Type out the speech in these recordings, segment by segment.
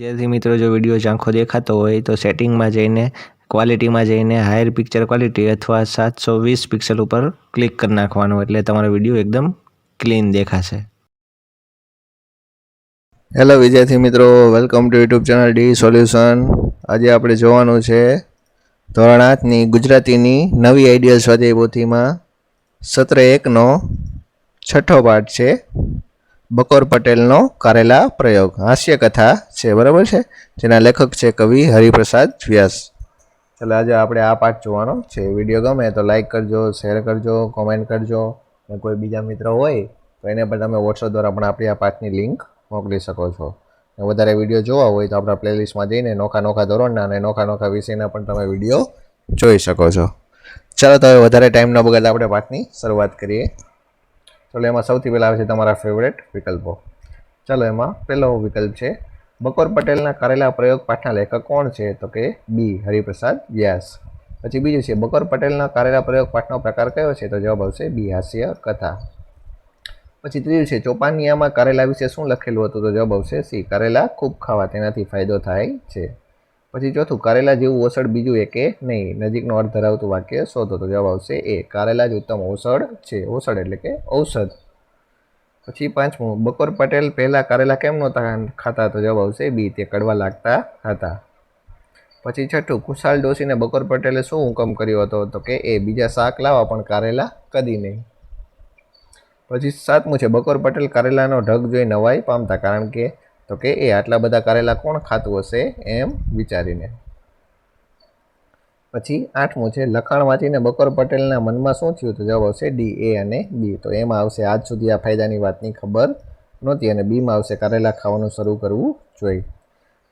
વિદ્યાર્થી મિત્રો, જો વીડિયો ઝાંખો દેખાતો હોય તો સેટિંગમાં જઈને, ક્વોલિટીમાં જઈને, હાયર પિક્ચર ક્વોલિટી અથવા સાતસો વીસ પિક્સલ ઉપર ક્લિક કરી નાખવાનું એટલે તમારો વીડિયો એકદમ ક્લીન દેખાશે. હેલો વિદ્યાર્થી મિત્રો welcome to YouTube channel D solution આજે આપણે જોવાનું છે ધોરણ આઠની ગુજરાતીની નવી આઈડિયલ સ્વાધ્યાય પોથીમાં, સત્ર એકનો છઠ્ઠો પાઠ છે. બકોર પટેલનો કરેલા પ્રયોગ. હાસ્ય કથા છે, બરાબર છે? જેના લેખક છે કવિ હરિપ્રસાદ વ્યાસ. ચાલો આજે આપણે આ પાઠ જોવાનો છે. વીડિયો ગમે તો લાઈક કરજો, શેર કરજો, કોમેન્ટ કરજો. અને કોઈ બીજા મિત્ર હોય તો એને પણ તમે વોટ્સઅપ દ્વારા પણ આપણી આ પાઠની લિંક મોકલી શકો છો. અને વધારે વીડિયો જોવા હોય તો આપણા પ્લેલિસ્ટમાં જઈને નોખા નોખા ધોરણના અને નોખા નોખા વિષયના પણ તમે વીડિયો જોઈ શકો છો. ચાલો તો હવે વધારે ટાઈમ ન બગાડ આપણે પાઠની શરૂઆત કરીએ. ચાલો, એમાં સૌથી પહેલાં આવે છે તમારા ફેવરેટ વિકલ્પો. ચાલો, એમાં પહેલો વિકલ્પ છે, બકોર પટેલના કરેલા પ્રયોગ પાઠના લેખક કોણ છે? તો કે બી, હરિપ્રસાદ વ્યાસ. પછી બીજું છે, બકોર પટેલના કરેલા પ્રયોગ પાઠનો પ્રકાર કયો છે? તો જવાબ આવશે બી, હાસ્ય કથા. પછી ત્રીજું છે, ચોપાનિયામાં કરેલા વિશે શું લખેલું હતું? તો જવાબ આવશે સી, કરેલા ખૂબ ખાવા, તેનાથી ફાયદો થાય છે. પછી ચોથું, કારેલા જેવું ઓસડ બીજું એકે નહીં. નજીકનો અર્થ ધરાવતું વાક્ય શોધો. તો જવાબ આવશે એ. કારેલા જ ઉત્તમ ઓસડ છે. ઓસડ એટલે કે ઔષધ. પછી પાંચમું, બકોર પટેલ પહેલાં કારેલા કેમ નહોતા ખાતા? તો જવાબ આવશે બી. તે કડવા લાગતા હતા. પછી છઠ્ઠું, ખુશાલ ડોશીને બકોર પટેલે શું હુકમ કર્યો હતો? તો કે એ, બીજા શાક લાવવા પણ કારેલા કદી નહીં. પછી સાતમું છે, બકોર પટેલ કારેલાનો ઢગ જોઈ નવાઈ પામતા. કારણ કે તો કે એ આટલા બધા કારેલા કોણ ખાતું હશે એમ વિચારીને. પછી આઠમું છે, લખાણ વાંચીને બકોર પટેલના મનમાં શું થયું તો જવાબ આવશે ડી, એ અને બી. તો એમાં આવશે, આજ સુધી આ ફાયદાની વાતની ખબર નહોતી અને બીમાં આવશે, કારેલા ખાવાનું શરૂ કરવું જોઈએ.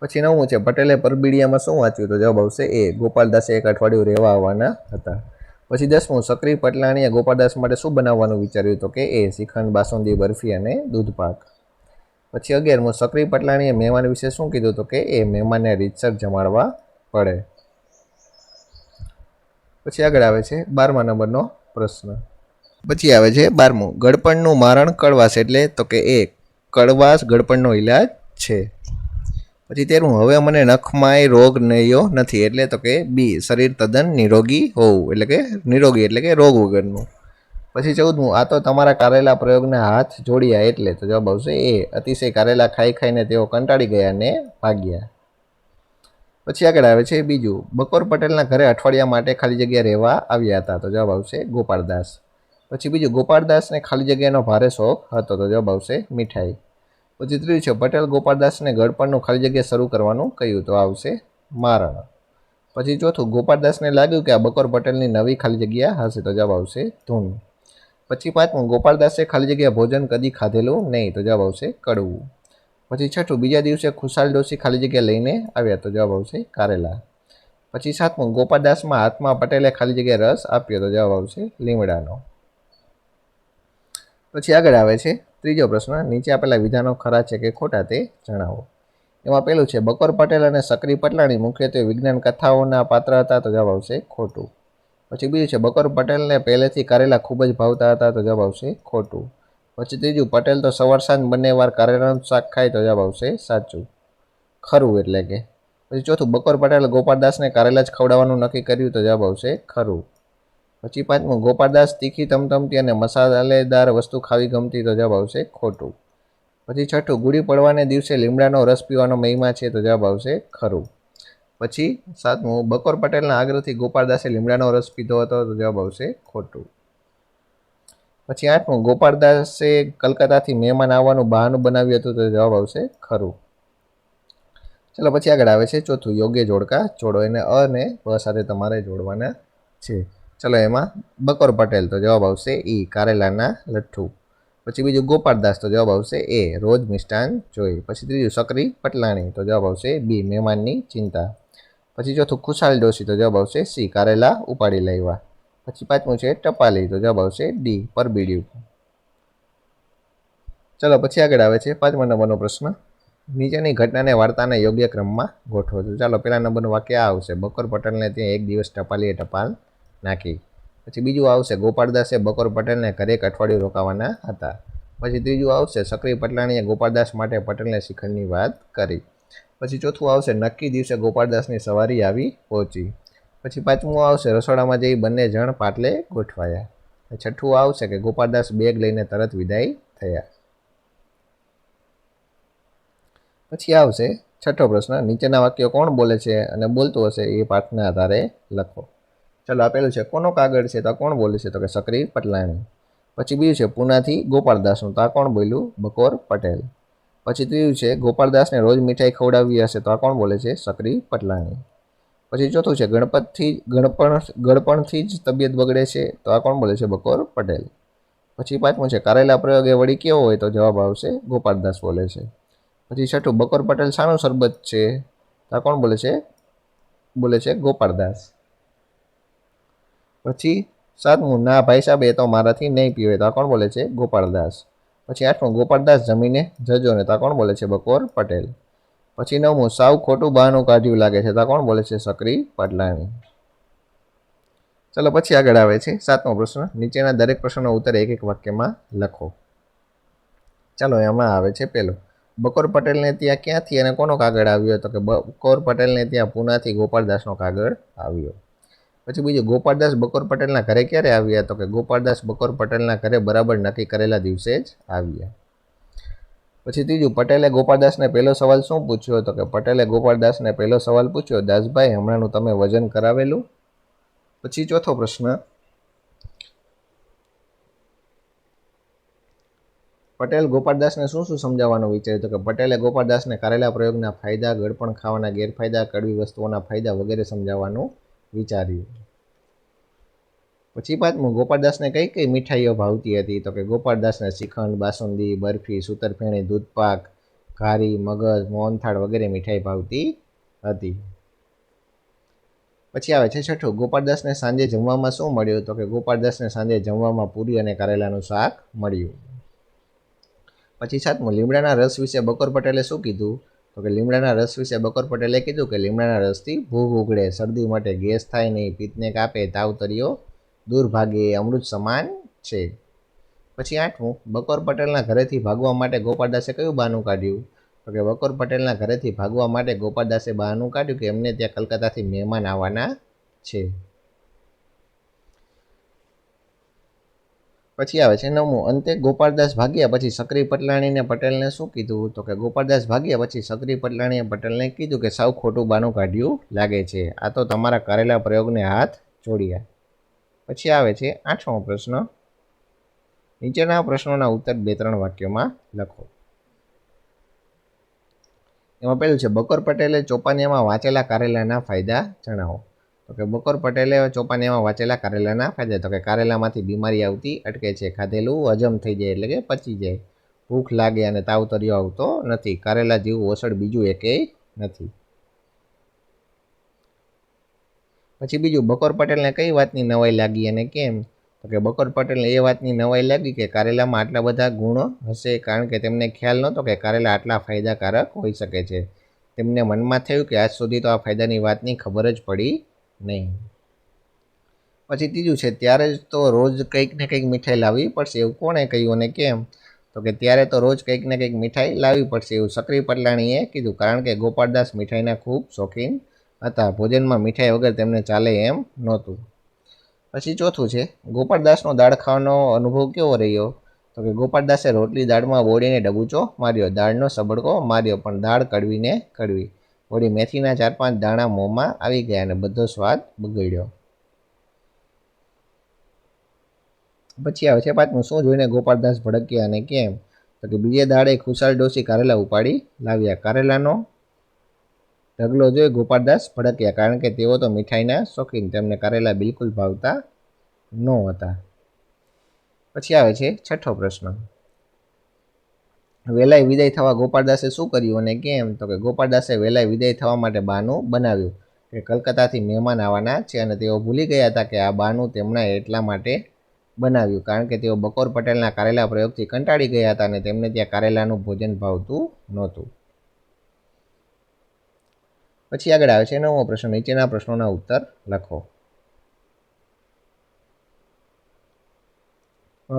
પછી નવમું છે, પટેલે પરબીડિયામાં શું વાંચ્યું તો જવાબ આવશે એ. ગોપાલદાસે એક અઠવાડિયું રહેવા આવવાના હતા. પછી દસમું સક્રિય પટલાણીએ ગોપાલદાસ માટે શું બનાવવાનું વિચાર્યું તો કે એ? શ્રીખંડ, બાસુંદી, બરફી અને દૂધપાક. પછી અગિયારમું સક્રી પટલાણીએ મહેમાન વિશે શું કીધું હતું કે એ મહેમાનને રીતસર જમાડવા પડે. પછી આગળ આવે છે બારમા નંબરનો પ્રશ્ન. પછી આવે છે બારમું, ગળપણનું મારણ કડવાશ એટલે તો કે એ કડવાશ ગળપણનો ઇલાજ છે. પછી તેરમું, હવે મને નખમાંય રોગ નયો નથી એટલે તો કે બી, શરીર તદ્દન નિરોગી હોવું એટલે કે નિરોગી એટલે કે રોગ વગરનું. પછી ચૌદમું, આ તો તમારા કારેલા પ્રયોગના હાથ જોડ્યા એટલે. તો જવાબ આવશે, એ, અતિશય કારેલા ખાઈ ખાઈને તેઓ કંટાળી ગયા અને ભાગ્યા. પછી આગળ આવે છે બીજું, બકોર પટેલના ઘરે અઠવાડિયા માટે ખાલી જગ્યા રહેવા આવ્યા હતા. તો જવાબ આવશે, ગોપાળદાસ. પછી બીજું, ગોપાળદાસને ખાલી જગ્યાનો ભારે શોખ હતો. તો જવાબ આવશે, મીઠાઈ. પછી ત્રીજું છે, પટેલ ગોપાળદાસને ગળપણનું ખાલી જગ્યા શરૂ કરવાનું કહ્યું. તો આવશે, મારણ. પછી ચોથું, ગોપાળદાસને લાગ્યું કે આ બકોર પટેલની નવી ખાલી જગ્યા હશે. તો જવાબ આવશે, ધૂન. પછી પાંચમું ગોપાળદાસે ખાલી જગ્યા ભોજન કદી ખાધેલું નહીં, તો જવાબ આવશે કડવું. પછી છઠ્ઠું, બીજા દિવસે ખુશાલ ડોશી ખાલી જગ્યા લઈને આવ્યા, તો જવાબ આવશે કારેલા. પછી સાતમું ગોપાળદાસમાં હાથમાં પટેલે ખાલી જગ્યા રસ આપ્યો, તો જવાબ આવશે લીમડાનો. પછી આગળ આવે છે ત્રીજો પ્રશ્ન, નીચે આપેલા વિધાનો ખરા છે કે ખોટા તે જણાવો. એમાં પહેલું છે, બકોર પટેલ અને સક્રી પટલાણી મુખ્યત્વે વિજ્ઞાન કથાઓના પાત્ર હતા, તો જવાબ આવશે ખોટું. પછી બીજું છે, બકોર પટેલને પહેલેથી કારેલા ખૂબ જ ભાવતા હતા તો જવાબ આવશે ખોટું. પછી ત્રીજું, પટેલ તો સવાર સાંજ બંને વાર કારેલાનું શાક ખાય તો જવાબ આવશે સાચું. ખરું એટલે કે. પછી ચોથું, બકોર પટેલ ગોપાળદાસને કારેલા જ ખવડાવવાનું નક્કી કર્યું તો જવાબ આવશે ખરું. પછી પાંચમું, ગોપાળદાસ તીખી, તમતમતી અને મસાલેદાર વસ્તુ ખાવી ગમતી તો જવાબ આવશે ખોટું. પછી છઠ્ઠું, ગુડી પડવાને દિવસે લીમડાનો રસ પીવાનો મહિમા છે તો જવાબ આવશે ખરું. પછી સાતમું બકોર પટેલના આગ્રહથી ગોપાળદાસે લીમડાનો રસ પીધો હતો, તો જવાબ આવશે ખોટું. પછી આઠમું, ગોપાળદાસે કલકત્તાથી મહેમાન આવવાનું બહાનું બનાવ્યું હતું, તો જવાબ આવશે ખરું. ચલો પછી આગળ આવે છે ચોથું, યોગ્ય જોડકા જોડો એને અ ને બ સાથે તમારે જોડવાના છે. ચલો એમાં બકોર પટેલ, તો જવાબ આવશે ઈ, કારેલાના લઠ્ઠુ. પછી બીજું ગોપાળદાસ, તો જવાબ આવશે એ, રોજ મિષ્ટાન જોઈ. પછી ત્રીજું, સક્રી પટલાણી, તો જવાબ આવશે બી, મહેમાનની ચિંતા. પછી ચોથું ખુશાલ ડોશી તો જવાબ આવશે સી, કારેલા ઉપાડી લાવ્યા. પછી પાંચમું છે ટપાલી તો જવાબ આવશે ડી પરબીડ્યું ચલો પછી આગળ આવે છે પાંચમા નંબરનો પ્રશ્ન. નીચેની ઘટનાને વાર્તાને યોગ્ય ક્રમમાં ગોઠવો તો ચાલો પહેલા નંબરનું વાક્ય આ આવશે. બકોર પટેલને ત્યાં એક દિવસ ટપાલીએ ટપાલ નાખી. પછી બીજું આવશે ગોપાળદાસે બકોર પટેલને ઘરે એક અઠવાડિયું રોકાવાના હતા. પછી ત્રીજું આવશે સક્રિય પટલાણીએ ગોપાળદાસ માટે પટેલને શિખંડની વાત કરી. પછી ચોથું આવશે નક્કી દિવસે ગોપાળદાસની સવારી આવી પહોંચી. પછી પાંચમું આવશે રસોડામાં જઈ બંને જણ પાટલે ગોઠવાયા. છઠ્ઠું આવશે કે ગોપાળદાસ બેગ લઈને તરત વિદાય થયા. પછી આવશે છઠ્ઠો પ્રશ્ન, નીચેના વાક્યો કોણ બોલે છે અને બોલતું હશે એ પાઠના આધારે લખો. ચલો આપેલું છે, કોનો કાગળ છે તો કોણ બોલે છે તો કે સક્રિય પટલાણી. પછી બીજું છે, પૂનાથી ગોપાળદાસનું તો કોણ બોલ્યું? બકોર પટેલ. પછી ત્રીજું છે ગોપાળદાસને રોજ મીઠાઈ ખવડાવી હશે તો આ કોણ બોલે છે? સકરી પટલાણી. પછી ચોથું છે, ગણપતથી ગણપણ ગળપણથી જ તબિયત બગડે છે તો આ કોણ બોલે છે? બકોર પટેલ. પછી પાંચમું છે, કારેલા પ્રયોગ વળી કેવો હોય તો જવાબ આવશે ગોપાળદાસ બોલે છે. પછી છઠ્ઠું, બકોર પટેલ શાનું શરબત છે તો આ કોણ બોલે છે? બોલે છે ગોપાળદાસ પછી સાતમું, ના ભાઈ સાહેબ, એ તો મારાથી નહીં પીવે તો આ કોણ બોલે છે? ગોપાળદાસ પછી આઠમું ગોપાળદાસ જમીને જજો ને તો કોણ બોલે છે? બકોર પટેલ. પછી નવમું, સાવ ખોટું બહાનું કાઢ્યું લાગે છે, તા કોણ બોલે છે? સક્રી પટલાણી ચલો પછી આગળ આવે છે, સાતમો પ્રશ્ન. નીચેના દરેક પ્રશ્નનો ઉત્તર એક એક વાક્યમાં લખો. ચાલો એમાં આવે છે પેલો. બકોર પટેલને ત્યાં ક્યાંથી અને કોનો કાગળ આવ્યો? તો કે બકોર પટેલને ત્યાં પૂનાથી ગોપાળદાસનો કાગળ આવ્યો. પછી બીજું ગોપાળદાસ બકોર પટેલના ઘરે ક્યારે આવ્યા? તો કે ગોપાળદાસ બકોર પટેલના ઘરે બરાબર નક્કી કરેલા દિવસે જ આવ્યા. પછી ત્રીજું, પટેલે ગોપાળદાસને પહેલો સવાલ શું પૂછ્યો? તો કે પટેલે ગોપાળદાસને પહેલો સવાલ પૂછ્યો, દાસભાઈ, હમણાંનું તમે વજન કરાવેલું? પછી ચોથો પ્રશ્ન, પટેલ ગોપાળદાસને શું શું સમજાવવાનું વિચાર્યું? તો કે પટેલે ગોપાળદાસને કરેલા પ્રયોગના ફાયદા, ગળપણ ખાવાના ગેરફાયદા, કડવી વસ્તુઓના ફાયદા વગેરે સમજાવવાનું વિચાર્યું પછી પાંચમું, ગોપાળદાસને કઈ કઈ મીઠાઈઓ ભાવતી હતી? તો કે ગોપાળદાસને શ્રીખંડ, બાસુંદી, બરફી, સૂતરફેણી, દૂધપાક, ઘારી, મગજ, મોહનથાળ વગેરે મીઠાઈ ભાવતી હતી. પછી આવે છે છઠ્ઠું, ગોપાળદાસને સાંજે જમવામાં શું મળ્યું? તો કે ગોપાળદાસને સાંજે જમવામાં પૂરી અને કારેલાનું શાક મળ્યું. પછી સાતમું, લીમડાના રસ વિશે બકોર પટેલે શું કીધું? તો કે લીમડાના રસ વિશે બકોર પટેલે કીધું કે લીમડાના રસથી ભૂખ ઉગડે, શરદી માટે ગેસ થાય નહીં, પિત્તને કાપે તાવ તર્યો દૂર અમૃત સમાન છે. પછી આઠમું, બકોર પટેલના ઘરેથી ભાગવા માટે ગોપાળદાસે કયું બહાનું કાઢ્યું? તો કે બકોર પટેલના ઘરેથી ભાગવા માટે ગોપાળદાસે બહાનું કાઢ્યું કે એમને ત્યાં કલકત્તાથી મહેમાન આવવાના છે. પછી આવે છે નવમું. અંતે ગોપાળદાસ ભાગ્યા, પછી સક્રી પટલાણીને પટેલને શું કીધું? તો કે ગોપાળદાસ ભાગ્યા, પછી સક્રી પટલાણીએ પટેલને કીધું કે સાવ ખોટું બાનું કાઢ્યું લાગે છે. આ તો તમારા કરેલા પ્રયોગને હાથ જોડ્યા. પછી આવે છે આઠમો પ્રશ્ન. નીચેના પ્રશ્નોના ઉત્તર બે ત્રણ વાક્યોમાં લખો. એમાં પહેલું છે, બકોર પટેલે ચોપાનિયામાં વાંચેલા કારેલાના ફાયદા જણાવો. તો કે બકોર પટેલે ચોપાનિયામાં વાંચેલા કારેલાના ફાયદા. તો કે કારેલામાંથી બીમારી આવતી, અટકે છે ખાધેલું, હજમ થઈ જાય એટલે કે પચી જાય. ભૂખ લાગે અને તાવ તર્યો આવતો નથી. કારેલા જેવું ઓસડ બીજું એકેય નથી. પછી બીજું, બકોર પટેલને કઈ વાતની નવાઈ લાગી અને કેમ? તો કે બકોર પટેલને એ વાતની નવાઈ લાગી કે કારેલામાં આટલા બધા ગુણો હશે કારણ કે તેમને ખ્યાલ નહોતો કે કારેલા આટલા ફાયદાકારક હોઈ શકે છે. તેમને મનમાં થયું કે આજ સુધી તો આ ફાયદાની વાતની ખબર જ પડી નહીં. પછી ત્રીજું છે, ત્યારે જ તો રોજ કંઈક ને કંઈક મીઠાઈ લાવવી પડશે એવું કોણે કહ્યું અને કેમ? તો કે ત્યારે તો રોજ કંઈક ને કંઈક મીઠાઈ લાવવી પડશે એવું સક્રી પટલાણીએ કીધું, કારણ કે ગોપાળદાસ મીઠાઈના ખૂબ શોખીન હતા. ભોજનમાં મીઠાઈ વગર તેમને ચાલે એમ નહોતું. પછી ચોથું છે, ગોપાળદાસનો દાળ ખાવાનો અનુભવ કેવો રહ્યો? તો કે ગોપાળદાસે રોટલી દાળમાં બોળીને ડબુચો માર્યો, દાળનો સબડકો માર્યો, પણ દાળ કડવીને કડવી. વળી મેથીના ચાર પાંચ દાણા મોંમાં આવી ગયા અને બધો સ્વાદ બગડ્યો. પછી આવે છે પાંચમું શું જોઈને ગોપાળદાસ ભડક્યા અને કેમ? તો કે બીજે દાડે ખુશાલ ડોસી કારેલા ઉપાડી લાવ્યા. કારેલાનો ઢગલો જોઈ ગોપાળદાસ ભડક્યા કારણ કે તેઓ તો મીઠાઈના શોખીન. તેમને કારેલા બિલકુલ ભાવતા ન હતા. પછી આવે છે છઠ્ઠો પ્રશ્ન. વેલાય વિદાય થવા ગોપાળદાસે શું કર્યું અને કેમ? તો કે ગોપાળદાસે વેલાય વિદાય થવા માટે બાનું બનાવ્યું. કે કલકત્તાથી મહેમાન આવવાના છે અને તેઓ ભૂલી ગયા હતા કે આ બાનું તેમણે એટલા માટે બનાવ્યું. કારણ કે તેઓ બકોર પટેલના કારેલા પ્રયોગથી કંટાળી ગયા હતા અને તેમને ત્યાં કારેલાનું ભોજન ભાવતું નહોતું. પછી આગળ આવે છે નવમો પ્રશ્ન. નીચેના પ્રશ્નોના ઉત્તર લખો.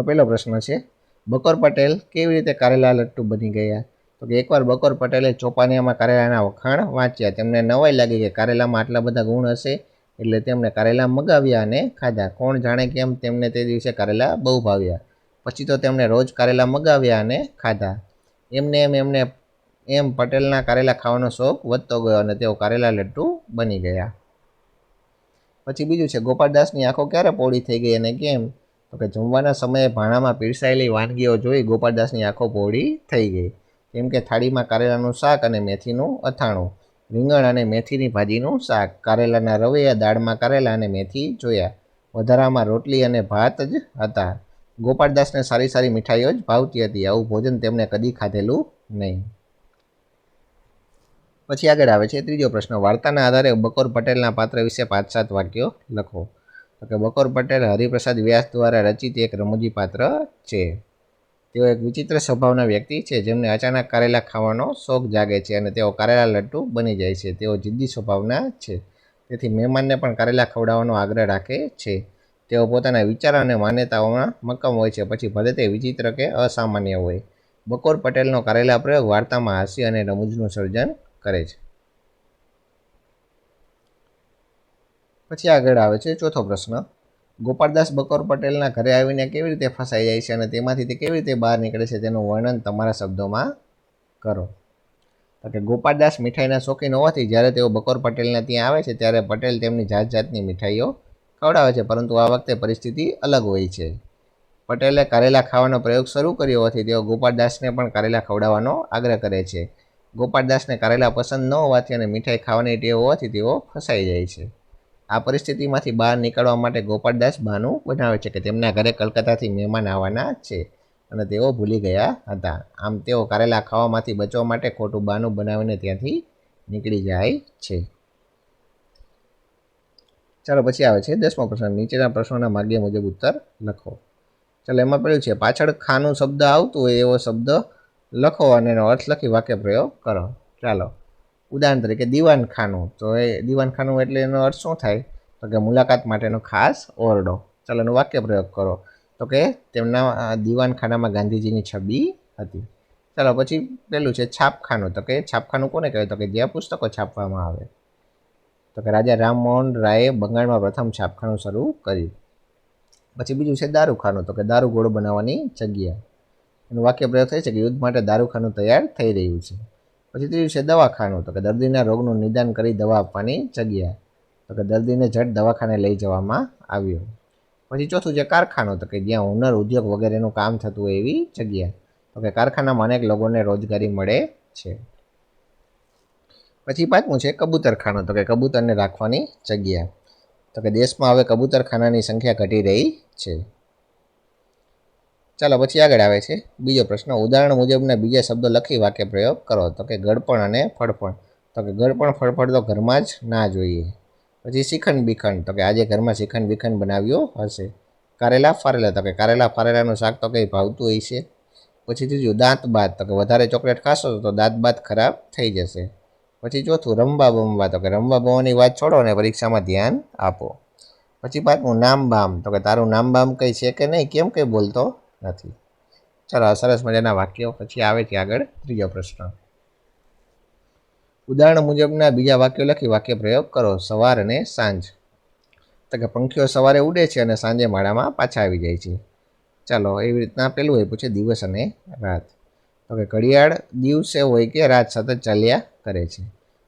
પહેલો પ્રશ્ન છે બકોર પટેલ કેવી રીતે કારેલા લટ્ટુ બની ગયા? તો કે એકવાર બકોર પટેલે ચોપાનિયામાં કારેલાના વખાણ વાંચ્યા. તેમને નવાઈ લાગી કે કારેલામાં આટલા બધા ગુણ હશે? એટલે તેમણે કારેલા મગાવ્યા અને ખાધા. કોણ જાણે કેમ તેમને તે દિવસે કારેલા બહુ ભાવ્યા. પછી તો તેમણે રોજ કારેલા મગાવ્યા અને ખાધા. એમને એમ એમને એમ પટેલના કારેલા ખાવાનો શોખ વધતો ગયો અને તેઓ કારેલા લડ્ડુ બની ગયા. પછી બીજું છે ગોપાલદાસની આંખો ક્યારે પોળી થઈ ગઈ અને કેમ? તો કે જમવાના સમયે ભાણામાં પીરસાયેલી વાનગીઓ જોઈ ગોપાલદાસની આંખો પહોળી થઈ ગઈ. કેમ કે થાળીમાં કારેલાનું શાક અને મેથીનું અથાણું, રીંગણ અને મેથીની ભાજીનું શાક, કારેલાના રવૈયા, દાળમાં કારેલા અને મેથી જોયા. વધારામાં રોટલી અને ભાત જ હતા. ગોપાળદાસને સારી સારી મીઠાઈઓ જ ભાવતી હતી. આવું ભોજન તેમણે કદી ખાધેલું નહીં. પછી આગળ આવે છે ત્રીજો પ્રશ્ન. વાર્તાના આધારે બકોર પટેલના પાત્ર વિશે પાંચ સાત વાક્યો લખો. તો કે બકોર પટેલ હરિપ્રસાદ વ્યાસ દ્વારા રચિત એક રમૂજી પાત્ર છે. તેઓ એક વિચિત્ર સ્વભાવના વ્યક્તિ છે, જેમને અચાનક કારેલા ખાવાનો શોખ જાગે છે અને તેઓ કારેલા લડ્ડુ બની જાય છે. તેઓ જિદ્દી સ્વભાવના છે, તેથી મહેમાનને પણ કારેલા ખવડાવવાનો આગ્રહ રાખે છે. તેઓ પોતાના વિચાર અને માન્યતાઓમાં મક્કમ હોય છે, પછી ભલે તે વિચિત્ર કે અસામાન્ય હોય. બકોર પટેલનો કારેલા પ્રયોગ વાર્તામાં હાસ્ય અને રમૂજનું સર્જન કરે છે. પછી આગળ આવે છે ચોથો પ્રશ્ન. ગોપાળદાસ બકોર પટેલના ઘરે આવીને કેવી રીતે ફસાઈ જાય છે અને તેમાંથી તે કેવી રીતે બહાર નીકળે છે તેનું વર્ણન તમારા શબ્દોમાં કરો. તો કે ગોપાલદાસ મીઠાઈના શોખીન હોવાથી જ્યારે તેઓ બકોર પટેલના ત્યાં આવે છે ત્યારે પટેલ તેમની જાત જાતની મીઠાઈઓ ખવડાવે છે, પરંતુ આ વખતે પરિસ્થિતિ અલગ હોય છે. પટેલે કારેલા ખાવાનો પ્રયોગ શરૂ કર્યો હોવાથી તેઓ ગોપાળદાસને પણ કારેલા ખવડાવવાનો આગ્રહ કરે છે. ગોપાળદાસને કારેલા પસંદ ન હોવાથી અને મીઠાઈ ખાવાની ટેવ હોવાથી તેઓ ફસાઈ જાય છે. આ પરિસ્થિતિમાંથી બહાર નીકળવા માટે ગોપાલદાસ બહાનું બનાવે છે કે તેમના ઘરે કલકત્તાથી મહેમાન આવવાના છે અને તેઓ ભૂલી ગયા હતા. આમ તેઓ કારેલા ખાવામાંથી બચવા માટે ખોટું બહાનું બનાવીને ત્યાંથી નીકળી જાય છે. ચાલો પછી આવે છે દસમો પ્રશ્ન. નીચેના પ્રશ્નોના માગ્ય મુજબ ઉત્તર લખો. ચાલો, એમાં પેલું છે, પાછળ ખાનું શબ્દ આવતું હોય એવો શબ્દ લખો અને એનો અર્થ લખી વાક્ય પ્રયોગ કરો. ચાલો. ઉદાહરણ તરીકે દીવાનખાનું. તો એ દીવાનખાનું એટલે એનો અર્થ શું થાય? તો કે મુલાકાત માટેનો ખાસ ઓરડો. ચાલો એનો વાક્ય પ્રયોગ કરો. તો કે તેમના દીવાનખાનામાં ગાંધીજીની છબી હતી. ચાલો પછી પેલું છે છાપખાનું. તો કે છાપખાનું કોને કહેવાય? તો કે જ્યાં પુસ્તકો છાપવામાં આવે. તો કે રાજા રામમોહન રાયે બંગાળમાં પ્રથમ છાપખાનું શરૂ કર્યું. પછી બીજું છે દારૂખાનું. તો કે દારૂ ગોળો બનાવવાની જગ્યા. એનું વાક્ય પ્રયોગ થાય છે કે યુદ્ધ માટે દારૂખાનું તૈયાર થઈ રહ્યું છે. પછી ત્રીજું છે દવાખાનું. તો કે દર્દીના રોગનું નિદાન કરી દવા આપવાની જગ્યા. તો કે દર્દીને ઝટ દવાખાને લઈ જવામાં આવ્યો. પછી ચોથું છે કારખાનું, તો કે જ્યાં હુનર ઉદ્યોગ વગેરેનું કામ થતું હોય એવી જગ્યા. તો કે કારખાનામાં અનેક લોકોને રોજગારી મળે છે. પછી પાંચમું છે કબૂતરખાનું, તો કે કબૂતરને રાખવાની જગ્યા. તો કે દેશમાં હવે કબૂતરખાનાની સંખ્યા ઘટી રહી છે. ચાલો પછી આગળ આવે છે. બીજો પ્રશ્ન, ઉદાહરણ મુજબના બીજા શબ્દો લખી વાક્ય પ્રયોગ કરો. તો કે ગળપણ અને ફળફળ તો કે ગળપણ ફળફળ તો ઘરમાં જ ના જોઈએ. પછી શ્રીખંડ બીખંડ. તો કે આજે ઘરમાં શ્રીખંડ બીખંડ બનાવ્યો હશે. કારેલા ફારેલા. તો કે કારેલા ફારેલાનું શાક તો કંઈ ભાવતું હોય છે. પછી ત્રીજું, દાંત બાદ. તો કે વધારે ચોકલેટ ખાશો તો દાંત બાદ ખરાબ થઈ જશે. પછી ચોથું, રમવા બમવા. તો કે રમવા બમવાની વાત છોડો અને પરીક્ષામાં ધ્યાન આપો. પછી પાંચમું, નામ બામ. તો કે તારું નામ બામ કંઈ છે કે નહીં? કેમ કંઈ બોલતો? નથી. ચાલો સરસ મજાના વાક્યો પછી આવે છે આગળ ત્રીજો પ્રશ્ન. ઉદાહરણ મુજબના બીજા વાક્યો લખી વાક્ય પ્રયોગ કરો સવાર અને સાંજ. તો કે પંખીઓ સવારે ઉડે છે અને સાંજે માળામાં પાછા આવી જાય છે. ચાલો, એવી રીતના પેલું હોય, પૂછે દિવસ અને રાત. તો કે ઘડિયાળ દિવસે હોય કે રાત સતત ચાલ્યા કરે છે.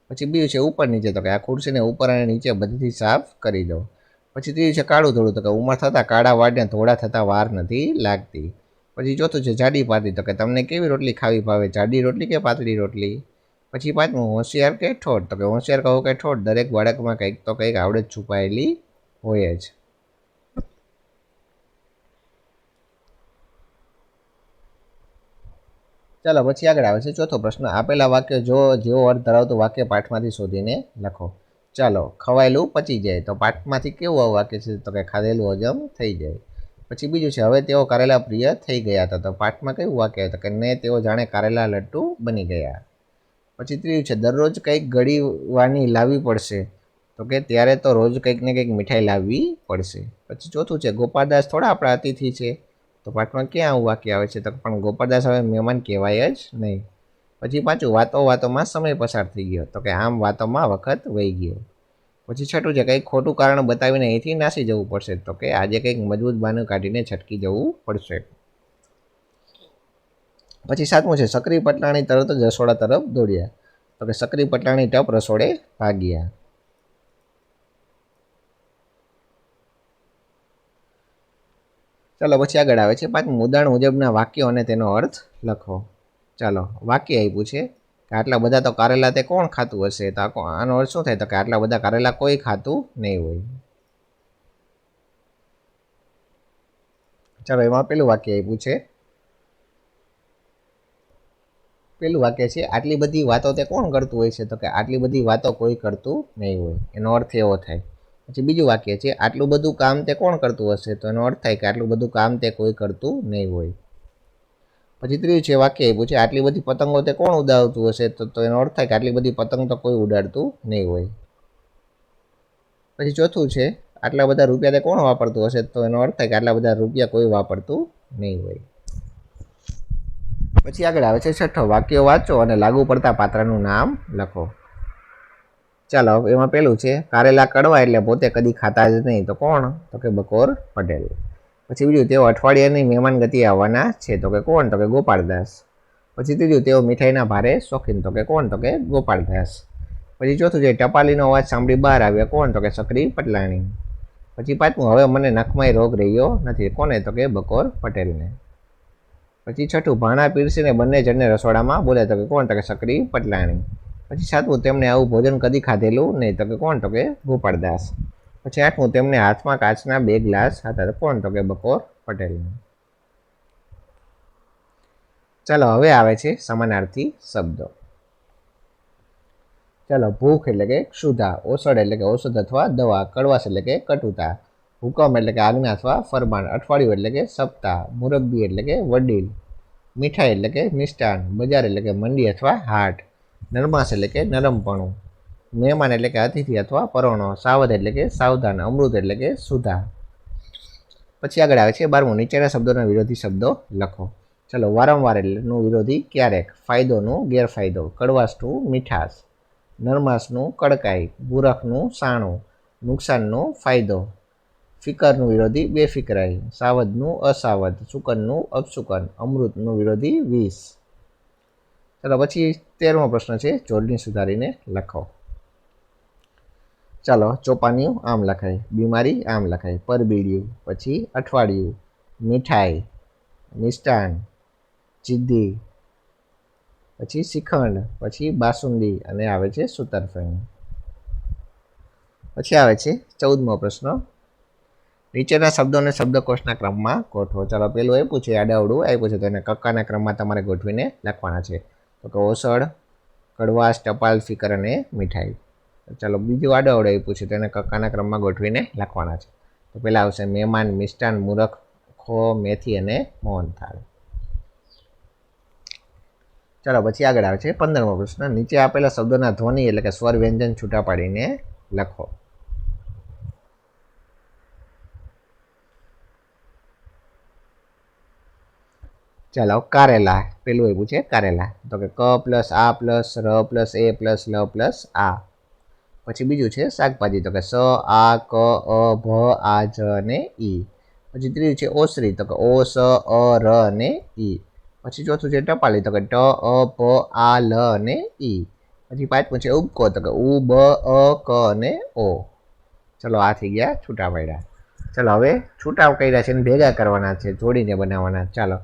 પછી બીજું છે, ઉપર નીચે. તો કે આ ખુરશીને ઉપર અને નીચે બધીથી સાફ કરી દો. પછી ત્રીજું છે કાળું ધોળું, તો કે ઉંમર થતાં કાળા વાડને ધોળા થતાં વાર નથી લાગતી. પછી ચોથું છે જાડી પાતળી, તો કે તમને કેવી રોટલી ખાવી ભાવે? જાડી રોટલી કે પાતળી રોટલી? પછી પાંચમું, હોશિયાર કે ઠોઠ? તો કે હોશિયાર કહો કે ઠોઠ, દરેક બાળકમાં કંઈક તો કંઈક આવડત છુપાયેલી હોય જ. ચાલો, પછી આગળ આવે છે ચોથો પ્રશ્ન. આપેલા વાક્ય જો જેવો અર્થ ધરાવતું વાક્ય પાઠમાંથી શોધીને લખો. ચાલો, ખવાયેલું પચી જાય. તો પાઠમાંથી કેવું વાક્ય છે? તો કે ખાધેલું હજમ થઈ જાય. પછી બીજું છે, હવે તેઓ કારેલા પ્રિય થઈ ગયા હતા. તો પાઠમાં કયું વાક્ય હતું કે ને તેઓ જાણે કારેલા લટ્ટુ બની ગયા. પછી ત્રીજું છે, દરરોજ કંઈક ગળીવાની લાવવી પડશે. તો કે ત્યારે તો રોજ કંઈક ને કંઈક મીઠાઈ લાવવી પડશે. પછી ચોથું છે, ગોપાલદાસ થોડા આપણા અતિથિ છે. તો પાઠમાં ક્યાં આવું વાક્ય આવે છે? તો પણ ગોપાલદાસ હવે મહેમાન કહેવાય જ નહીં. પછી પાછું વાતો વાતોમાં સમય પસાર થઈ ગયો. તો કે આમ વાતોમાં વખત વહી ગયો. પછી છઠ્ઠું છે, કંઈક ખોટું કારણ બતાવીને અહીંથી નાસી જવું પડશે. તો કે આજે કંઈક મજબૂત બાનું કાઢીને છટકી જવું પડશે. પછી સાતમું છે, સક્રી પટલાણી તરત જ રસોડા તરફ દોડ્યા. તો કે સક્રી પટલાણી ટપ રસોડે ભાગ્યા. ચાલો, પછી આગળ આવે છે, પાંચ મુદાણ મુજબના વાક્યો અને તેનો અર્થ લખો. ચાલો વાક્ય આપ્યું છે કે આટલા બધા તો કારેલા તે કોણ ખાતું હશે? તો આનો અર્થ શું થાય? તો કે આટલા બધા કારેલા કોઈ ખાતું નહીં હોય. ચાલો, એમાં પેલું વાક્ય આપ્યું છે. પેલું વાક્ય છે, આટલી બધી વાતો તે કોણ કરતું હોય છે? તો કે, આટલી બધી વાતો કોઈ કરતું નહીં હોય. એનો અર્થ એવો થાય. પછી બીજું વાક્ય છે, આટલું બધું કામ તે કોણ કરતું હશે? તો એનો અર્થ થાય કે, આટલું બધું કામ તે કોઈ કરતું નહીં હોય. પછી ત્રીજું છે વાક્ય આપ્યું છે, આટલી બધી પતંગો તે કોણ ઉડાવતું હશે? તો એનો અર્થ થાય કે આટલી બધી પતંગ તો કોઈ ઉડાડતું નહીં હોય. પછી ચોથું છે, આટલા બધા રૂપિયા તે કોણ વાપરતું હશે? તો એનો અર્થ થાય કે આટલા બધા રૂપિયા કોઈ વાપરતું નહીં હોય. પછી આગળ આવે છે છઠ્ઠો, વાક્યો વાંચો અને લાગુ પડતા પાત્રનું નામ લખો. ચાલો એમાં પેલું છે, કારેલા કડવા એટલે પોતે કદી ખાતા જ નહીં. તો કોણ? તો કે બકોર પટેલ. પછી બીજું તેઓ અઠવાડિયાની મહેમાન ગતિ આવવાના છે તો કે કોણ તો કે ગોપાળદાસ પછી ત્રીજું તેઓ મીઠાઈના ભારે શોખીન તો કે કોણ તો કે ગોપાળદાસ પછી ચોથું છે ટપાલીનો અવાજ સાંભળી બહાર આવ્યા કોણ તો કે સક્રી પટલાણી પછી પાંચમું હવે મને નખમાય રોગ રહ્યો નથી કોને તો કે બકોર પટેલને પછી છઠ્ઠું ભાણા પીરસીને બંને જણને રસોડામાં બોલે તો કે કોણ તો કે સક્રી પટલાણી પછી સાતમું તેમણે આવું ભોજન કદી ખાધેલું નહીં તો કે કોણ તો કે ગોપાળદાસ પછી આઠમું તેમને હાથમાં કાચના બે ગ્લાસ હતા કોણ તો કે બકોર પટેલ ચાલો, હવે આવે છે સમાનાર્થી શબ્દો. ચાલો, ભૂખ એટલે કે ક્ષુધા, ઓસડ એટલે કે ઔષધ અથવા દવા, કડવાશ એટલે કે કટુતા, હુકમ એટલે કે આજ્ઞા અથવા ફરમાન, અઠવાડિયું એટલે કે સપ્તાહ, મુરબ્બી એટલે કે વડીલ, મીઠાઈ એટલે કે મિષ્ટાન, બજાર એટલે કે મંડી અથવા હાટ, નરમાસ એટલે કે નરમપણું. મહેમાન એટલે કે અતિથિ અથવા પરોણો સાવધ એટલે કે સાવધાન, અમૃત એટલે કે સુધા. પછી આગળ આવે છે બારમું, નીચેના શબ્દોના વિરોધી શબ્દો લખો. ચલો વારંવાર એટલેનું વિરોધી ક્યારેક? ફાયદોનું ગેરફાયદો. કડવાશનું મીઠાશ. નરમાશનું કડકાઈ. બુરખનું સાણું. નુકસાનનો ફાયદો. ફિકરનું વિરોધી બેફિકરાઈ. સાવધનું અસાવધ. સુકનનું અપસુકન. અમૃતનું વિરોધી વિષ ચાલો, પછી તેરમો પ્રશ્ન છે જોડણી સુધારીને લખો. ચાલો, ચોપાનિયું, આમ લખાય. બીમારી, આમ લખાય. પરબીડિયું, પછી અઠવાડિયું. મીઠાઈ, મિષ્ટાન જિદ્દી પછી શ્રીખંડ પછી બાસુંદી અને આવે છે સુતરફેણી. પછી આવે છે ચૌદમો પ્રશ્ન. નીચેના શબ્દોને શબ્દકોશના ક્રમમાં ગોઠવો. ચાલો, પેલું એ પૂછે આડાવડું. એ છે તો એને કક્કાના ક્રમમાં તમારે ગોઠવીને લખવાના છે. તો કે ઓસડ, કડવાશ, ટપાલ, ફિકર અને મીઠાઈ. ચાલો, બીજું આડો આપ્યું છે તેને કક્કાના ક્રમમાં ગોઠવીને લખવાના છે. તો પહેલાં આવશે મહેમાન, મિષ્ટાન, મૂરખ, ખો, મેથી અને મોહનથાળ ચાલો, પછી આગળ આવે છે પંદરમો પ્રશ્ન. નીચે આપેલા શબ્દોના ધ્વનિ એટલે કે સ્વર વ્યંજન છૂટા પાડીને લખો. ચાલો, કારેલા, પેલું એવું છે કારેલા. તો કે ક પ્લસ આ પ્લસ ર પ્લસ એ પ્લસ લ પ્લસ આ. પછી બીજું છે શાકભાજી. તો કે સ, આ, ક, અ, ભ, આ, જ અને ઈ. પછી ત્રીજું છે ઓસરી. તો કે ઓ, સ, અ, ર અને ઈ. પછી ચોથું છે ટપાલી. તો કે ટ, અ, પ, આ, લ અને ઈ. પછી પાંચમું છે ઉબકો. તો કે ઉ, બ, અ, ક અને ઓ. ચલો, આ થઈ ગયા છૂટા પાડ્યા. ચલો, હવે છૂટા કર્યા છે ને ભેગા કરવાના છે, જોડીને બનાવવાના. ચાલો.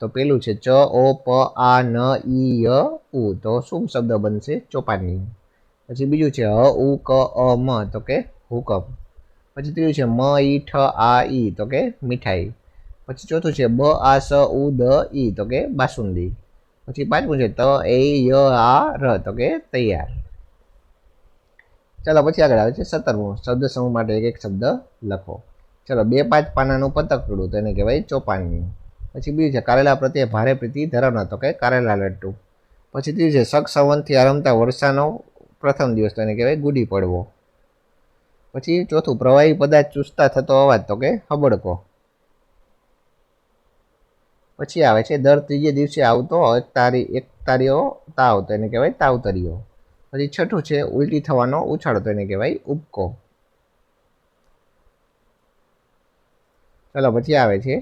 તો પેલું છે ચ, ઓ, પ, આ, ન, ઈ, ય, ઉ. તો શું શબ્દ બનશે? ચોપાની પછી બીજું છે, હ, ઉ, ક, અ, મ, તો કે હુકમ. પછી ત્રીજું છે, મ, ઈ, ઠ, આ, ઈ, તો કે મીઠાઈ. પછી ચોથું છે, બ, આ, સ, ઉ, દ, ઈ, તો કે બાસુંદી. પછી પાંચમું છે, ત, એ, ય, આ, ર, તો કે તૈયાર. ચાલો, પછી આગળ આવે છે, સત્તરમું. શબ્દ સમૂહ માટે એક એક શબ્દ લખો. ચલો, બે પાંચ પાનાનું પતકડું તો એને કહેવાય ચોપાનની પછી બીજું છે, કારેલા પ્રત્યે ભારે પ્રીતિ ધરાવના તો કે કારેલા લડ્ડુ. પછી ત્રીજું છે, સગ સંવંતથી આરંભતા વર્ષાનો પ્રથમ દિવસ તો એને કહેવાય ગુડી પડવો. પછી ચોથું, પ્રવાહી પદાર્થ ચૂસતા થતો અવાજ તો કે હબડકો. પછી આવે છે, દર ત્રીજે દિવસે આવતો એક તારી, એક તારીઓ તાવ તો એને કહેવાય તાવતરીઓ. પછી છઠ્ઠું છે, ઉલટી થવાનો ઉછાળો તો એને કહેવાય ઉપકો ચલો, પછી આવે છે,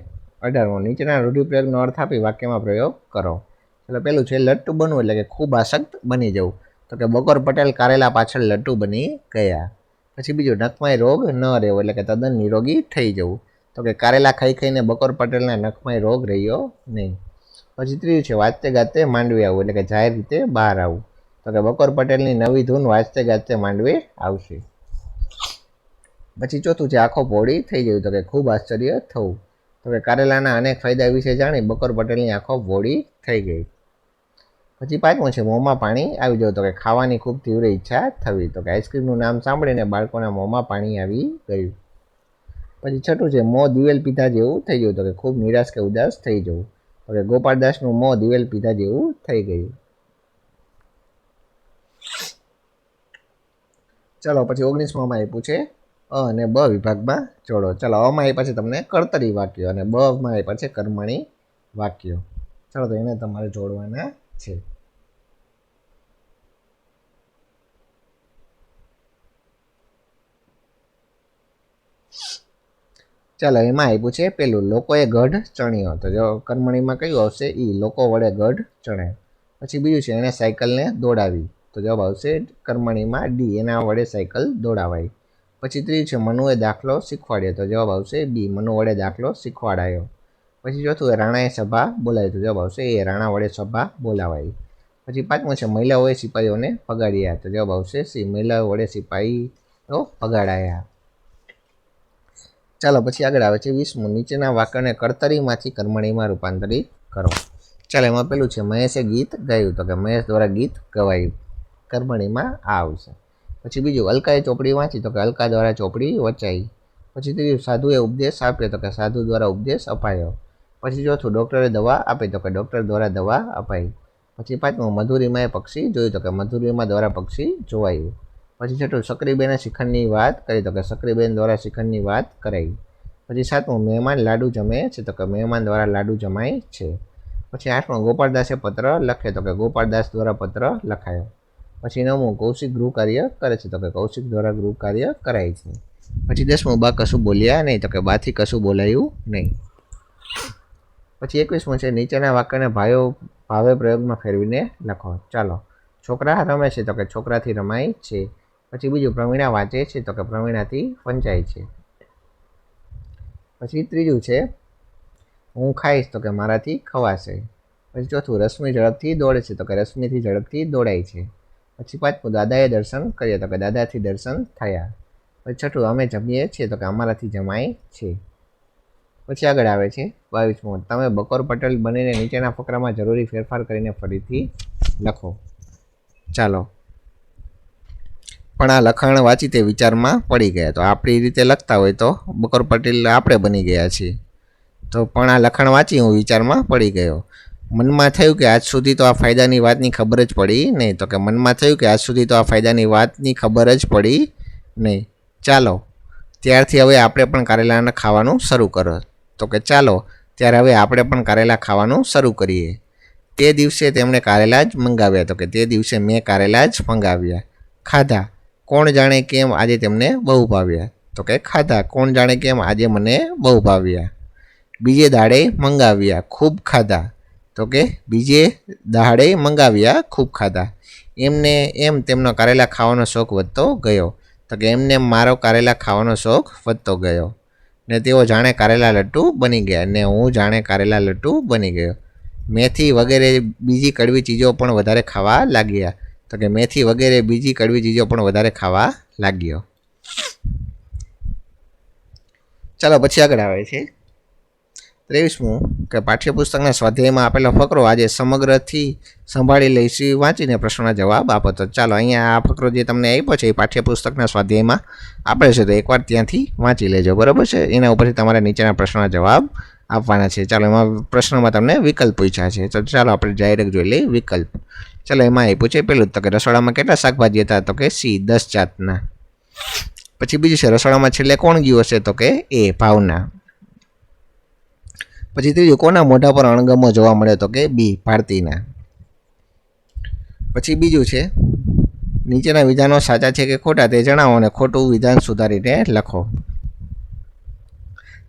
અઢારમો, નીચેના રૂઢિપ્રયોગનો અર્થ આપી વાક્યમાં પ્રયોગ કરો. ચલો, પેલું છે, લટ્ટુ બનવું એટલે કે ખૂબ આસક્ત બની જવું. તો કે બકોર પટેલ કારેલા પાછળ લટ્ટુ બની ગયા. પછી બીજું નખમાય રોગ ન રહેવો એટલે કે તદ્દન નિરોગી થઈ જવું. તો કે કારેલા ખાઈ ખાઈને બકોર પટેલના નખમાય રોગ રહ્યો નહીં. પછી ત્રીજું છે વાંચતે ગાતે માંડવી આવવું એટલે કે જાહેર રીતે બહાર આવવું તો કે બકોર પટેલની નવી ધૂન વાંચતે ગાતે માંડવી આવશે. પછી ચોથું છે, આખો પોળી થઈ ગયું. તો કે ખૂબ આશ્ચર્ય થવું. તો કે કારેલાના અનેક ફાયદા વિશે જાણી બકોર પટેલની આંખો ભોળી થઈ ગઈ. પછી પાંચમું છે મોંમાં પાણી આવી જવું તો કે ખાવાની ખૂબ તીવ્ર ઈચ્છા થવી. તો કે આઈસ્ક્રીમનું નામ સાંભળીને બાળકોના મોંમાં પાણી આવી ગયું. પછી છઠ્ઠું છે, મોં દિવેલ પીધા જેવું થઈ ગયું. તો કે ખૂબ નિરાશ કે ઉદાસ થઈ જવું. તો કે ગોપાળદાસનું મોં દિવેલ પીધા જેવું થઈ ગયું. ચલો, પછી ઓગણીસમાં આપ્યું છે. અ અને બ વિભાગમાં જોડો. ચલો, અમાં આપ્યા છે તમને કર્તરી વાક્યો અને બમાં એ છે કર્મણી વાક્યો. ચલો, તો એને તમારે જોડવાના છે. ચાલો, એમાં આપ્યું છે પેલું, લોકોએ ગઢ ચણ્યો. તો જો કર્મણીમાં કયું આવશે? એ લોકો વડે ગઢ ચણે. પછી બીજું છે એણે સાયકલને દોડાવી. તો જવાબ આવશે કર્મણીમાં ડી, એના વડે સાયકલ દોડાવાઈ પછી ત્રીજું છે, મનુએ દાખલો શીખવાડ્યો. તો જવાબ આવશે ડી મનુ વડે દાખલો શીખવાડાયો. પછી ચોથું રાણાએ સભા બોલાવી તો જવાબ આવશે, એ રાણા વડે સભા બોલાવાઈ. પછી પાંચમું છે, મહિલાઓએ સિપાહીઓને પગાડ્યા. તો જવાબ આવશે, સી, મહિલાઓ વડે સિપાહીઓ પગાડાયા. ચાલો, પછી આગળ આવે છે વીસમું, નીચેના વાક્યને કર્તરીમાંથી કર્મણીમાં રૂપાંતરિત કરો. ચાલો, એમાં પેલું છે, મહેશે ગીત ગાયું. તો કે મહેશ દ્વારા ગીત ગવાયું કર્મણીમાં આ આવશે. પછી બીજું, અલકાએ ચોપડી વાંચી. તો કે અલકા દ્વારા ચોપડી વચાઈ. પછી ત્રીજું, સાધુએ ઉપદેશ આપ્યો. તો કે સાધુ દ્વારા ઉપદેશ અપાયો. પછી ચોથું ડૉક્ટરે દવા આપી તો કે ડૉક્ટર દ્વારા દવા અપાઈ પછી પાંચમું, મધુરિમાએ પક્ષી જોયું તો કે મધુરિમા દ્વારા પક્ષી જોવાયું. પછી છઠ્ઠું, સક્રીબેને શિખંડની વાત કરી તો કે સક્રીબેન દ્વારા શિખંડની વાત કરાઈ. પછી સાતમું, મહેમાન લાડુ જમે છે તો કે મહેમાન દ્વારા લાડુ જમાય છે. પછી આઠમું, ગોપાળદાસે પત્ર લખે તો કે ગોપાળદાસ દ્વારા પત્ર લખાયો. પછી નવમું, કૌશિક ગૃહ કાર્ય કરે છે તો કે કૌશિક દ્વારા ગૃહ કાર્ય કરાય છે. પછી દસમું, બા કશું બોલ્યા નહીં તો કે બાથી કશું બોલાયું નહીં. પછી એકવીસમું છે, નીચેના વાક્યને ભાઈઓ ભાવે પ્રયોગમાં ફેરવીને લખો. ચાલો, છોકરા રમે છે તો કે છોકરાથી રમાય છે. પછી બીજું, પ્રવીણા વાંચે છે તો કે પ્રવીણાથી વંચાય છે. પછી ત્રીજું છે, હું ખાઈશ તો કે મારાથી ખવાશે. પછી ચોથું, રશ્મિ ઝડપથી દોડે છે તો કે રશ્મિથી ઝડપથી દોડાય છે. પછી પાંચમું, દાદાએ દર્શન કર્યા તો કે દાદાથી દર્શન થયા. પછી છઠ્ઠું, અમે જમીએ છીએ તો કે અમારાથી જમાય છે. પછી આગળ આવે છે બાવીસમો. તમે બકોર પટેલ બનીને નીચેના ફકરામાં જરૂરી ફેરફાર કરીને ફરીથી લખો. ચાલો. પણ આ લખાણ વાંચી તે વિચારમાં પડી ગયા. તો આપણી રીતે લખતા હોય તો બકોર પટેલ આપણે બની ગયા છીએ. તો પણ આ લખાણ વાંચી હું વિચારમાં પડી ગયો. મનમાં થયું કે આજ સુધી તો આ ફાયદાની વાતની ખબર જ પડી નહીં. તો કે મનમાં થયું કે આજ સુધી તો આ ફાયદાની વાતની ખબર જ પડી નહીં. ચાલો. ત્યારથી હવે આપણે પણ કારેલાને ખાવાનું શરૂ કરો. તો કે ચાલો, ત્યારે હવે આપણે પણ કારેલા ખાવાનું શરૂ કરીએ. તે દિવસે તેમણે કારેલા જ મંગાવ્યા. તો કે તે દિવસે મેં કારેલા જ મંગાવ્યા. ખાધા. કોણ જાણે કેમ આજે તેમને બહુ ભાવ્યા? તો કે ખાધા. કોણ જાણે કેમ આજે મને બહુ ભાવ્યા? બીજે દાડે મંગાવ્યા. ખૂબ ખાધા. તો કે બીજે દાડે મંગાવ્યા. ખૂબ ખાધા. એમને, એમ તેમનો કારેલા ખાવાનો શોખ વધતો ગયો. તો કે એમને મારો કારેલા ખાવાનો શોખ વધતો ગયો. ને તેઓ જાણે કારેલા લટ્ટુ બની ગયા ને હું જાણે કારેલા લટ્ટુ બની ગયો. મેથી વગેરે બીજી કડવી ચીજો પણ વધારે ખાવા લાગ્યા. તો કે મેથી વગેરે બીજી કડવી ચીજો પણ વધારે ખાવા લાગ્યો. ચાલો, પછી આગળ આવે છે. ત્રેવીસમું, કે પાઠ્યપુસ્તકના સ્વાધ્યાયમાં આપેલો ફકરો આજે સમગ્રથી સંભાળી લઈશી વાંચીને પ્રશ્નના જવાબ આપો. તો ચાલો, અહીંયા આ ફકરો જે તમને આપ્યો છે, એ પાઠ્યપુસ્તકના સ્વાધ્યાયમાં આપે છે. તો એકવાર ત્યાંથી વાંચી લેજો, બરાબર છે? એના ઉપરથી તમારે નીચેના પ્રશ્નોના જવાબ આપવાના છે. ચાલો, એમાં પ્રશ્નમાં તમને વિકલ્પ પૂછ્યા છે. તો ચાલો, આપણે ડાયરેક્ટ જોઈ લઈએ વિકલ્પ. ચાલો, એમાં આપ્યું છે પેલું તો કે રસોડામાં કેટલા શાકભાજી હતા? તો કે સી, દસ જાતના. પછી બીજું છે, રસોડામાં છેલ્લે કોણ ગયું હશે? તો કે એ, ભાવના. પછી ત્રીજું, કોના મોઢા પર અણગમો જોવા મળે તો કે બી, ભારતીના? પછી બીજું છે, નીચેના વિધાનો સાચા છે કે ખોટા તે જણાવો અને ખોટું વિધાન સુધારીને લખો.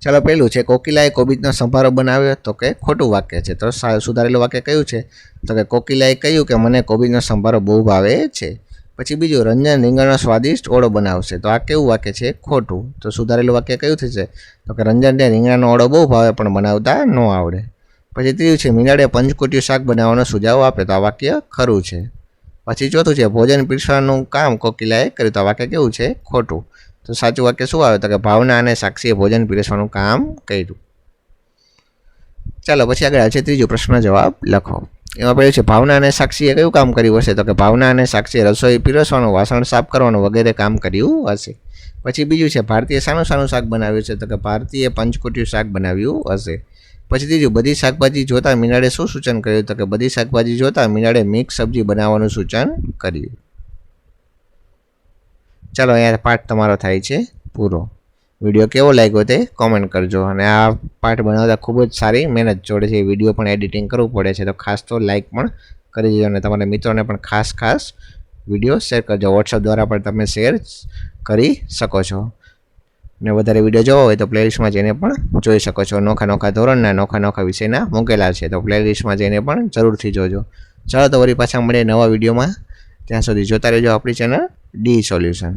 ચાલો પહેલું છે, કોકિલાએ કોબીજનો સંભારો બનાવ્યો તો કે ખોટું વાક્ય છે. તો સુધારેલું વાક્ય કયું છે? તો કે કોકિલાએ કહ્યું કે મને કોબીજનો સંભારો બહુ ભાવે છે. પછી બીજું, રંજન રીંગણનો સ્વાદિષ્ટ ઓળો બનાવશે. તો આ કેવું વાક્ય છે? ખોટું. તો સુધારેલું વાક્ય કયું થશે? તો કે રંજનને રીંગણાનો ઓળો બહુ ભાવે પણ બનાવતા ન આવડે. પછી ત્રીજું છે મીનાડે પંચકોટિયું શાક બનાવવાનો સુઝાવ આપે. તો આ વાક્ય ખરું છે. પછી ચોથું છે, ભોજન પીરસવાનું કામ કોકિલાએ કર્યું. તો આ વાક્ય કેવું છે? ખોટું. તો સાચું વાક્ય શું આવે? તો કે ભાવના અને સાક્ષીએ ભોજન પીરસવાનું કામ કર્યું. ચાલો, પછી આગળ આવે છે ત્રીજો પ્રશ્ન જવાબ લખો. એમાં પહેલું છે, ભાવના અને સાક્ષીએ કયું કામ કર્યું હશે? તો કે ભાવના અને સાક્ષીએ રસોઈ પીરસવાનું, વાસણ સાફ કરવાનું વગેરે કામ કર્યું હશે. પછી બીજું છે, ભારતીય શાનું શાનું શાક બનાવ્યું છે, તો કે ભારતીય પંચકોટિયું શાક બનાવ્યું હશે. પછી ત્રીજું, બધી શાકભાજી જોતાં મીનાળે શું સૂચન કર્યું? તો કે બધી શાકભાજી જોતાં મીનાળે મિક્સ સબ્જી બનાવવાનું સૂચન કર્યું. ચાલો, અહીંયા પાઠ તમારો થાય છે, પૂરો. વીડિયો કેવો લાગ્યો તે કોમેન્ટ કરજો. અને આ પાઠ બનાવતા ખૂબ જ સારી મહેનત જોડે છે. વીડિયો પણ એડિટિંગ કરવું પડે છે. તો ખાસ તો લાઈક પણ કરી દેજો અને તમારા મિત્રોને પણ ખાસ ખાસ વીડિયો શેર કરજો. વોટ્સઅપ દ્વારા પણ તમે શેર કરી શકો છો. ને વધારે વીડિયો જોવો હોય તો પ્લેલિસ્ટમાં જઈને પણ જોઈ શકો છો. નોખા નોખા ધોરણના, નોખા નોખા વિષયના મૂકેલા છે. તો પ્લેલિસ્ટમાં જઈને પણ જરૂરથી જોજો. ચાલો તો વળી પાછા મળીએ નવા વિડીયોમાં. ત્યાં સુધી જોતા રહેજો આપણી ચેનલ ડી સોલ્યુશન